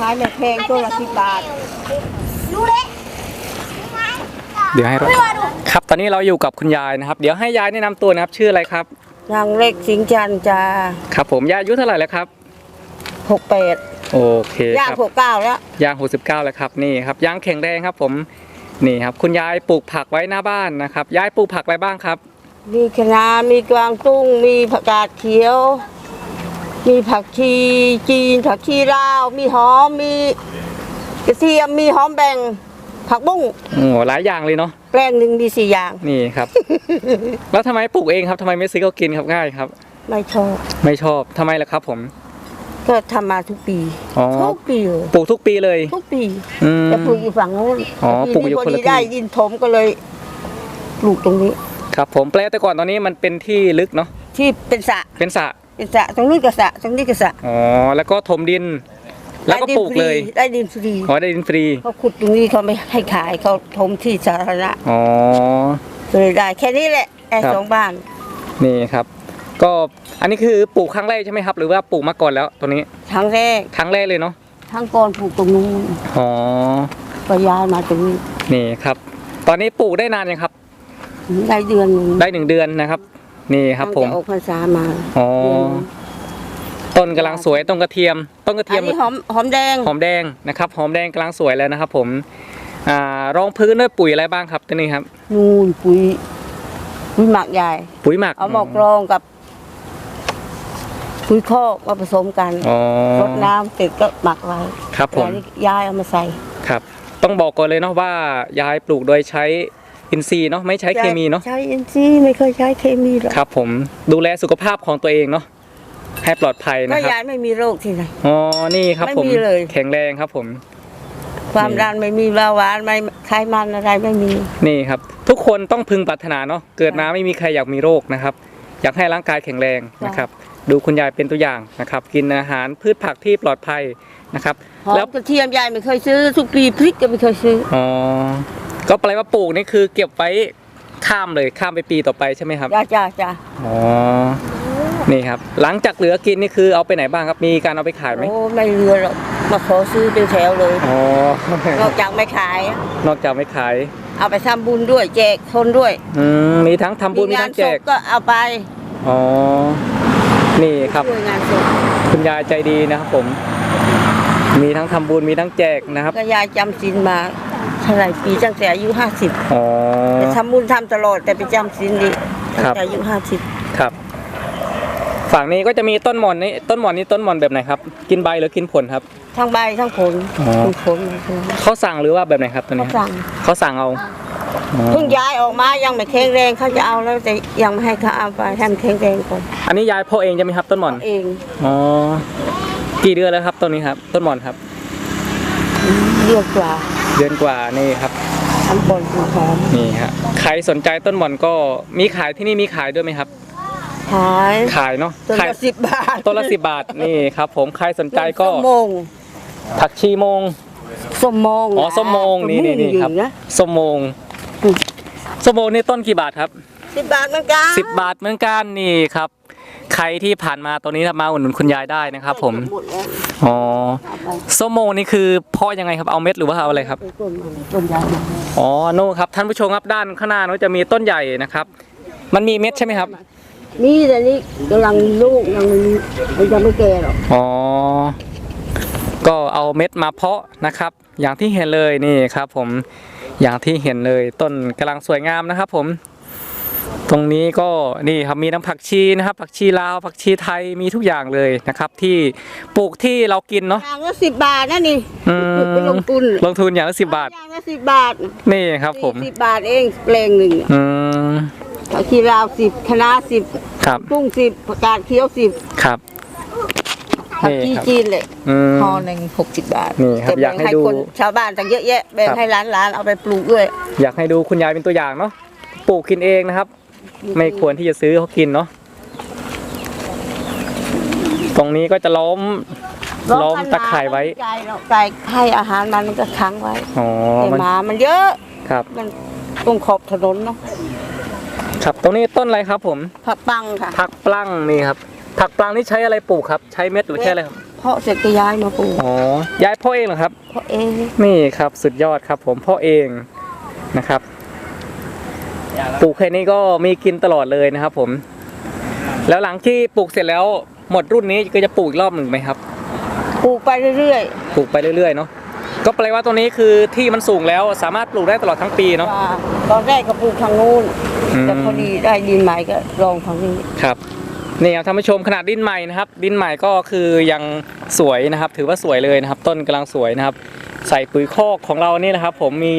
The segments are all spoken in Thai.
ขายแบบแพงตัวละสิบบาทดูเล็กเดี๋ยวให้รถครับตอนนี้เราอยู่กับคุณยายนะครับ เดี๋ยวให้ยายแนะนำตัวนะครับชื่ออะไรครับนางเล็กสิงห์จันทร์จ้าครับ ผมยายอายุเท่าไหร่แล้วครับหกแปดโอเคย่างครับหกเก้าแล้ว ยาง69แล้วครับนี่ครับยางแข็งแรงครับ ผมนี่ครับ คุณยายปลูกผักไว้หน้าบ้านนะครับยายปลูกผักอะไรบ้างครับ มีคะน้ามีกวางตุ้ง มีผักกาดเขียว มีผักชีจีน ผักชีลาว มีหอม มีกระเทียม มีหอมแบ่ง ผักบุ้งโอ้หลายอย่างเลยเนาะแปลงหนึ่งมีสี่อย่าง นี่ครับ แล้วทำไมปลูกเองครับทำไมไม่ซื้อเขากินครับง่ายครับ ไม่ชอบ ไม่ชอบทำไมล่ะครับผม ก็ทำมาทุกปี อ๋อ ทุกปีเลยปลูกทุกปีเลยทุกปี อืม แต่ปลูกอยู่ฝั่งนู้นอ๋อแต่ปลูกอยู่คนละพดีได้ที่ดินถมก็เลยปลูกตรงนี้ ครับผมแปลแต่ก่อนตอนนี้มันเป็นที่ลึกเนาะที่เป็นสระเป็นสระ เป็นสระตรงนี้ก็สระตรงนี้ก็สระอ๋อแล้วก็ถมดิน แล้วก็ได้ดินปลูกเลยฟรีได้ดินฟรีอ๋อได้ดินฟรีเขาขุดตรงนี้เขาไม่ให้ขายเขาถมที่สาธารณะอ๋อเลยได้แค่นี้แหละไอ้ครับสองบ้านนี่ครับ ก็อันนี้คือปลูกครั้งแรกใช่ไหมครับ หรือว่าปลูกมาก่อนแล้วตัวนี้ครั้งแรกครั้งแรกเลยเนาะทั้งก่อนปลูกตรงนู้นอ๋อก็ย้ายมาตรงนี้นี่ครับ ตอนนี้ปลูกได้นานยังครับได้เดือนหนึ่งได้หนึ่งเดือนนะครับ นี่ครับผมตั้งแต่ออกพรรษามาอ๋อเดือนหนึ่งต้นกำลังสวยต้นกระเทียม ต้นกระเทีอัยนมนี้หอมหอมแดงหอมแดงนะครับหอมแดงกำลังสวยแล้วนะครับ ผมอ่ารองพื้นด้วยปุ๋ยอะไรบ้างครับตัวนี้ครับนูนปุ๋ยปุ๋ยหมักใหญ่ปุ๋ยหมักเอาหมอกรองกับปุ๋ยคอกมาผสมกันอ๋อรดน้ำเสร็จก็หมักไว้ครับผมแล้วนี่ย้ายเอามาใส่ครับ ต้องบอกก่อนเลยเนาะว่ายายปลูกโดยใช้ อินทรีย์เนาะไม่ใช้เคมีเนาะใช้อินทรีย์ไม่เคยใช้เคมีหรอกครับ ผมดูแลสุขภาพของตัวเองเนาะให้ปลอดภัยก็นะครับยายไม่มีโรคที่ไหน อ๋อนี่ครับไม่ผมมีเลย แข็งแรงครับผม ความนี่ดันไม่มีเบาหวานไม่ไขมันอะไรไม่มี นี่ครับ ทุกคนต้องพึงปรารถนาเนาะเกิดมาไม่มีใครอยากมีโรคนะครับ อยากให้ร่างกายแข็งแรงนะครับ ดูคุณยายเป็นตัวอย่างนะครับ กินอาหารพืชผักที่ปลอดภัยนะครับ หอแล้วมกระเทียมยายไม่เคยซื้อทุกปีพริกก็ไม่เคยซื้อ อ๋อ ก็แปลว่าปลูกนี่คือเก็บไว้ข้ามเลยข้ามไปปีต่อไปใช่ไหมครับจ้าจ้าจ้าอ๋อนี่ครับ หลังจากเหลือกินนี่คือเอาไปไหนบ้างครับมีการเอาไปขายไหมโอ้ไม่เหลือหรอกมาขอซื้อเป็นแถวเลยอ๋อนอกจากไม่ขาย นอกจากไม่ขาย เอาไปทำบุญด้วยแจกคนด้วยอืมมีทั้งทำบุญมีงาทั้นงศแจพกก็เอาไปอ๋อนี่ครับช่วยงานศพคุณยายใจดีนะครับผม มีทั้งทำบุญมีทั้งแจกนะครับก็ยายจำศีลมา เท่าไหร่ปีตั้งแต่อายุห้าสิบอ๋อแต่ทำบุญทำตลอดแต่ไปจำศีลดิตั้งครับ แต่อายุห้าสิบครับ ฝั่งนี้ก็จะมีต้นหม่อนนี่ต้นหม่อนนี่ต้นหม่อนแบบไหนครับ กินใบหรือกินผลครับ ทั้งใบทั้งผลอ๋อทั้งผลเขาสั่งหรือว่าแบบไหนครับตัวเขานี้ครับสั่งเขาสั่งเอาอ๋อเพิ่งย้ายออกมายังไม่แข็งแรงเขาจะเอาแล้วแต่ยังไม่ให้เขาเอาไปให้มันแข็งแรงก่อนอันนี้ยายพ่อเองจะไหมครับ ต้นหม่อน เองอ๋อ กี่เดือนแล้วครับต้นนี้ครับ ต้นหม่อนครับ เรียกกว่า เดือนกว่านี่ครับทำบอลปลูกหอมนี่ฮะใครสนใจต้นหม่อนก็มีขายที่นี่มีขายด้วยไหมครับ ขายขายเนาะต้นขายละสิบบาทต้นละสิบบาทนี่ครับ ผมใครสนใจก็ส้มโมงผักชีโมงส้มโมงอ๋อส้มโมงนี่นี่นี่ครับอยู่นะส้มโมงอืมส้มโมงนี่ต้นกี่บาทครับสิบบาทเหมือนกันสิบบาทเหมือนกันนี่ครับ ใครที่ผ่านมาตรงนี้มาอุดหนุนคุณยายได้นะครับ ผม หมดแล้วอ๋อเอาไปส้มโมงนี่คือเพ่อยังไงครับ เอาเม็ดหรือว่าเอาอะไรครับ ไปต้นมันต้นใหญ่หน่อยอ๋อนู่นครับ ท่านผู้ชมครับด้านข้างหน้านู้นจะมีต้นใหญ่นะครับ มันมีเม็ดใช่ไหมครับ นี่แต่นี่กำลังลูกยังมันยังไม่แก่หรอกอ๋อ ก็เอาเม็ดมาเพาะนะครับ อย่างที่เห็นเลยนี่ครับ ผม อย่างที่เห็นเลยต้นกำลังสวยงามนะครับ ผม ตรงนี้ก็นี่ครับมีน้ำผักชีนะครับ ผักชีลาวผักชีไทยมีทุกอย่างเลยนะครับ ที่ปลูกที่เรากินเนาะอย่างละสิบบาทนะนี่อืมไปลงทุนลงทุนอย่างละสิบบาทอย่างละสิบบาทนี่ครับผมสิบบาทเองแปลงหนึ่งอืมผักชีลาวสิบคะน้าสิบครับกุ้งสิบผักกาดเคี้ยวสิบครับผักนี่ชีครับจีนเลยอืมห่อหนึ่งหกสิบบาทนี่ครับแต่อยากแบ่งให้ให้ดูคนชาวบ้านต่างเยอะแยะแบ่งครับให้ร้านร้านๆเอาไปปลูกด้วยอยากให้ดูคุณยายเป็นตัวอย่างเนาะ ปลูกกินเองนะครับ ไม่ควรที่จะซื้อเขากินเนาะตรงนี้ก็จะล้อมล้อมตะข่ายไว้ใจเราไก่ให้อาหารมันมันก็ค้างไว้อ๋อแต่มันหมามันเยอะครับ มันตรงขอบถนนเนาะครับตรงนี้ต้นอะไรครับผมผักปังค่ะผักปลั้งนี่ครับผักปลั้งนี่ใช้อะไรปลูกครับ ใช้เม็ดหรือใช้อะไรครับกเพาะเสร็จก็ย้ายมาปลูกอ๋อย้ายพ่อเองเหรอครับเพาะเองนี่ครับสุดยอดครับ ผมพ่อเองนะครับ ปลูกแค่นี้ก็มีกินตลอดเลยนะครับ ผม แล้วหลังที่ปลูกเสร็จแล้วหมดรุ่นนี้ก็จะปลูกอีกรอบหนึ่งไหมครับ ปลูกไปเรื่อยปลูกไปเรื่อยๆเนาะก็แปลว่าตรงนี้คือที่มันสูงแล้วสามารถปลูกได้ตลอดทั้งปีๆเนาะว่าตอนแรกก็ปลูกทางนู้นอืม แต่พอดีได้ดินใหม่ก็ลองทางนี้ ครับนี่ครับท่านผู้ชมขนาดดินใหม่นะครับ ดินใหม่ก็คือยังสวยนะครับ ถือว่าสวยเลยนะครับ ต้นกำลังสวยนะครับ ใส่ปุ๋ยคอกของเรานี่นะครับ ผมมี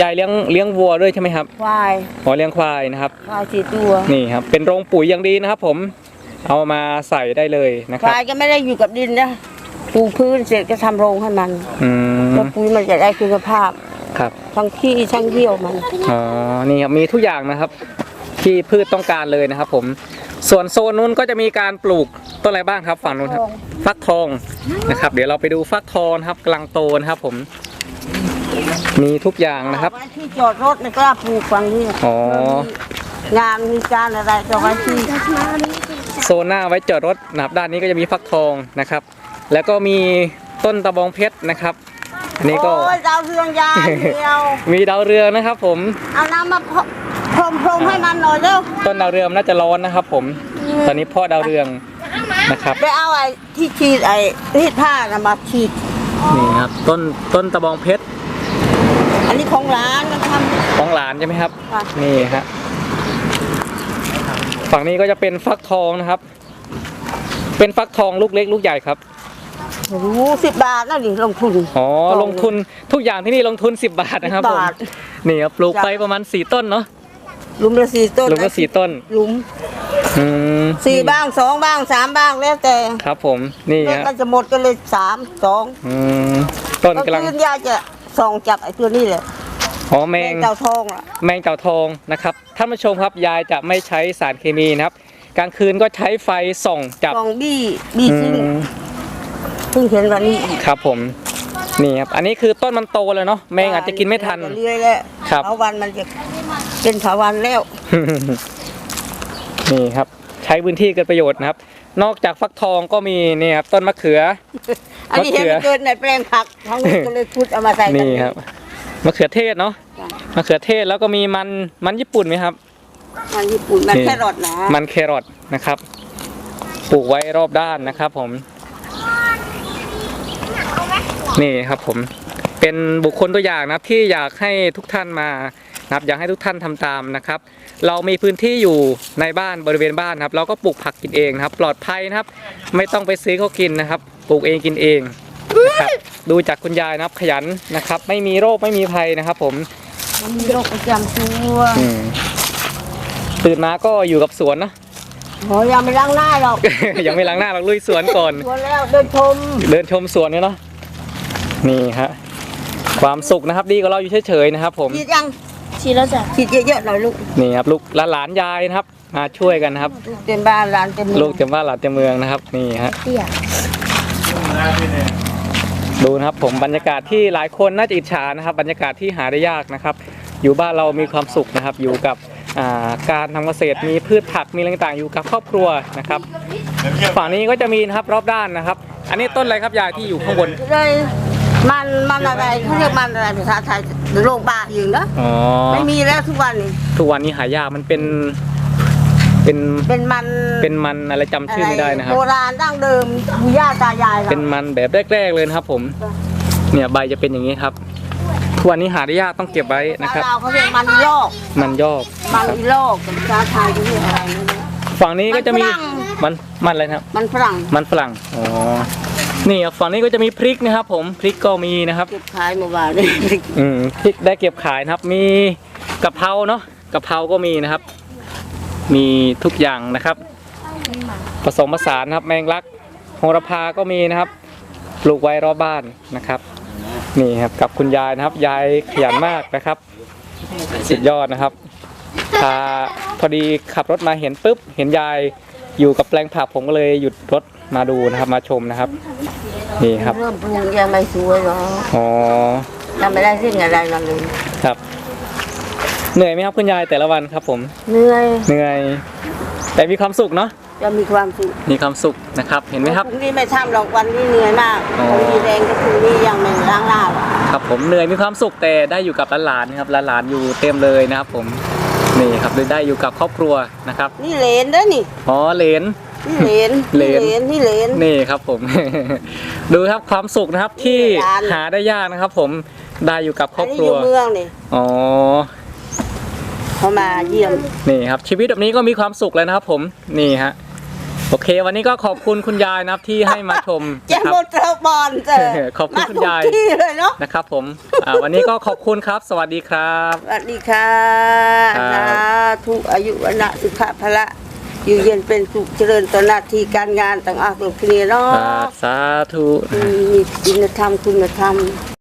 ยายเลี้ยงเลี้ยงวัวด้วยใช่ไหมครับควายอ๋อเลี้ยงควายนะครับควายสี่ตัวนี่ครับเป็นโรงปุ๋ยอย่างดีนะครับ ผมเอามาใส่ได้เลยนะคครับวายก็ไม่ได้อยู่กับดินนะปลูกพื้นเสร็จก็ทำโรงให้มันอืมแล้วปุ๋ยมันจะได้คุณภาพครับทั้งขี้ทั้งเหี่ยวมัน อ๋อนี่ครับมีทุกอย่างนะครับ ที่พืชต้องการเลยนะครับ ผม ส่วนโซนนู้นก็จะมีการปลูกต้นอะไรบ้างครับฝั่งนู้นครับ ฟักทองนะครับ เดี๋ยวเราไปดูฟักทองนะครับกำลังโตนะครับผม มีทุกอย่างนะครับ ไว้ที่จอดรถในกล้าปลูกฝั่งนี้อ๋อ งานมีการอะไรก็ไว้ที่โซนหน้าไว้จอดรถนะครับด้านนี้ก็จะมีฟักทองนะครับ แล้วก็มีต้นตะบองเพชรนะครับ อันนี้ก็โอ้ยดาวเรืองยางเดียว มีดาวเรืองนะครับ ผม เอาน้ำมาพรพรมพรมให้มันหน่อยเร็วต้นดาวเรืองน่าจะร้อนนะครับ ผม ตอนนี้พ่อดาวเรืองนะครับ ไปเอาไอ้ที่ฉีดไอ้รีดผ้านะมาฉีดนี่ครับต้นต้นตะบองเพชร อันนี้ของร้านมันทของหลานใช่ไหมครับ ค่ะ นี่ฮะ ฝั่งนี้ก็จะเป็นฟักทองนะครับ เป็นฟักทองลูกเล็กลูกใหญ่ครับำรู้สิบบาทนั่นดิลงทุน อ๋อ ลงทุนทุกอย่างที่นี่ลงทุน 10 บาทนะครับผม บาท นี่ครับ ปลูกไปประมาณ 4 ต้นเนาะหลุมละสี่ต้นหลุมละสี่ต้น หลุมอืมสี่บ้างสองบ้างสามบ้างแล้วแต่ครับผม นี่แล้วฮะก็จะหมดก็เลยสามสองอืมต้นก็กำลัง คือยายจะ ส่องจับไอ้ตัวนี้แหละอ๋อแมแมงงเต่าทองอะแมงเต่าทองนะครับท่านผู้ชมครับยายจะไม่ใช้สารเคมีนะครับกลางคืนก็ใช้ไฟส่องจับ ส่องบี้บี้อืซึ่งมเพิ่งเห็นวันนี้อีกครับผมนี่ครับอันนี้คือต้นมันโตแล้วเนาะแมงอาจจะกินไม่ทัน เรื่อยแล้วครับ เถาวันมันจะเป็นเถาวันแล้ว นี่ครับใช้พื้นที่เกิดประโยชน์นะครับ นอกจากฟักทองก็มีนี่ครับต้นมะเขืออันนี้เห็นมะเขือเกินในแปลงผักทั้งหมดก็เลยพุดเอามาใส่กันี่ครับมะเขือเทศเนาะจ้ะมะเขือเทศแล้วก็มีมันมันญี่ปุ่นไหมครับ มันญี่ปุ่นมันนี่แค่รอดนะมันแครอทนะครับปลูกไว้รอบด้านนะครับผม นี่ครับผม เป็นบุคคลตัวอย่างนะครับที่อยากให้ทุกท่านมา นะครับอยากให้ทุกท่านทำตามนะครับ เรามีพื้นที่อยู่ในบ้านบริเวณบ้านนะครับ เราก็ปลูกผักกินเองนะครับ ปลอดภัยนะครับ ไม่ต้องไปซื้อเขากินนะครับ ปลูกเองกินเองนะครับดูจากคุณยายนะครับขยันนะครับ ไม่มีโรคไม่มีภัยนะครับ ผมมันมีโรคประจำตัวอืมตื่นมาก็อยู่กับสวนเนอะโอ้ยยังไม่ล้างหน้าหรอกยังไม่ล้างหน้าเราลุยสวนก่อนชวนแล้วเดินชม เดินชมสวนเนี่ยเนาะนี่ฮะความสุขนะครับ ดีกว่าเราอยู่เฉยๆนะครับ ผมฉีดยัง ฉีดแล้วจ้ะฉีดเยอะๆหน่อยลูกนี่ครับลูกหลานๆยายนะครับ มาช่วยกันนะครับลูกเต็มบ้านร้านเต็มมือลูกเต็มบ้านหลานเต็มเมืองนะครับนี่ฮะเตี้ยดูนะครับผมบรรยากาศที่หลายคนน่าจะอิจฉานะครับ บรรยากาศที่หาได้ยากนะครับ อยู่บ้านเรามีความสุขนะครับ อยู่กับอ่าการทำเกษตรมีพืชผักมีอะไรต่างๆอยู่กับครอบครัวนะครับฝั่งนี้ก็จะมีนะครับรอบด้านนะครับ อันนี้ต้นอะไรครับยายที่อยู่ข้างบน เลยมันมันอะไรเขาเรียกมันอะไรภาษาไทย โรงพยาบาลอยู่นะอ๋อไม่มีแล้วทุกวันนี้ทุกวันนี้หายากมันเป็น เป็นเป็นมันเป็นมันอะไรจำชื่อไม่ได้นะครับโบราณดั้งเดิมปู่ย่าตายายเราเป็นมันแบบแรกๆเลยนะครับ ผม เนี่ยใบจะเป็นอย่างนี้ครับทุกวันนี้หาได้ยากต้องเก็บไว้นะครับ เราเขาเรียกมันอีโลกมันยอกมันอีโลกภาษาไทยเขาเรียกอะไรไม่รู้ ฝั่งนี้ก็จะมีมันฝรั่งมันมันอะไรนะครับ มันฝรั่งมันฝรั่งอ๋อ นี่ครับฝั่งนี้ก็จะมีพริกนะครับ ผมพริกก็มีนะครับเก็บขายเมื่อวานนี้อืมพริกได้เก็บขายนะครับ มีกะเพราเนาะกะเพราก็มีนะครับ มีทุกอย่างนะครับ ผสมผสานนะครับ แมงลักโหระพาก็มีนะครับปลูกไว้รอบบ้านนะครับ นี่ครับกับคุณยายนะครับ ยายขยันมากนะครับ สุดยอดนะครับพาพอดีขับรถมาเห็นปุ๊บ เห็นยายอยู่กับแปลงผักผมก็เลยหยุดรถ มาดูนะครับมาชมนะครับ นี่ครับเริ่มปรุงยังไม่สวยหรอกอ๋อยังไม่ได้สิ่งอะไรมาเลยครับ เหนื่อยไหมครับคุณยายแต่ละวันครับ ผม เหนื่อยเหนื่อย แต่มีความสุขเนาะจะมีความสุขมีความสุขนะครับเห็นไหมครับพรุ่งนี้ไม่ทำหรอกวันนี้เหนื่อยมากอ๋อพอมีแรงก็พรุ่งนี้ยังไม่ล้างหน้าหรอกครับผมเหนื่อยมีความสุขแต่ได้อยู่กับหลานๆครับหลานๆอยู่เต็มเลยนะครับ ผมนี่ครับได้อยู่กับครอบครัวนะครับ นี่เหลนเด้อนี่อ๋อเหลน นี่เหลนเหลนนี่เหลนนี่ครับผม ดูครับความสุขนะครับที่หลาน หาได้ยากนะครับผมได้อยู่กับครอัอนบนี้คอรัวยู่เมืองนี่อ๋อเขามาเยี่ยม นี่ครับ ชีวิตแบบนี้ก็มีความสุขเลยนะครับ ผมนี่ฮะโอเค วันนี้ก็ขอบคุณคุณยายนะครับที่ให้มาชมเจ้านะคโมรับเตอร์บอลเจอขอบคุณคุณยายมถูกที่เลยเนาะนะครับ ผมอ่าวันนี้ก็ขอบคุณครับ สวัสดีครับ สวัสดีค่ะครับ สาธุอายุวันะสุขภละ อยู่เย็นเป็นสุขเจริญต่อหน้าที่การงานต่างอาครบคลีเนาะอ่าสาธุ มีคุณธรรมคุณธรรม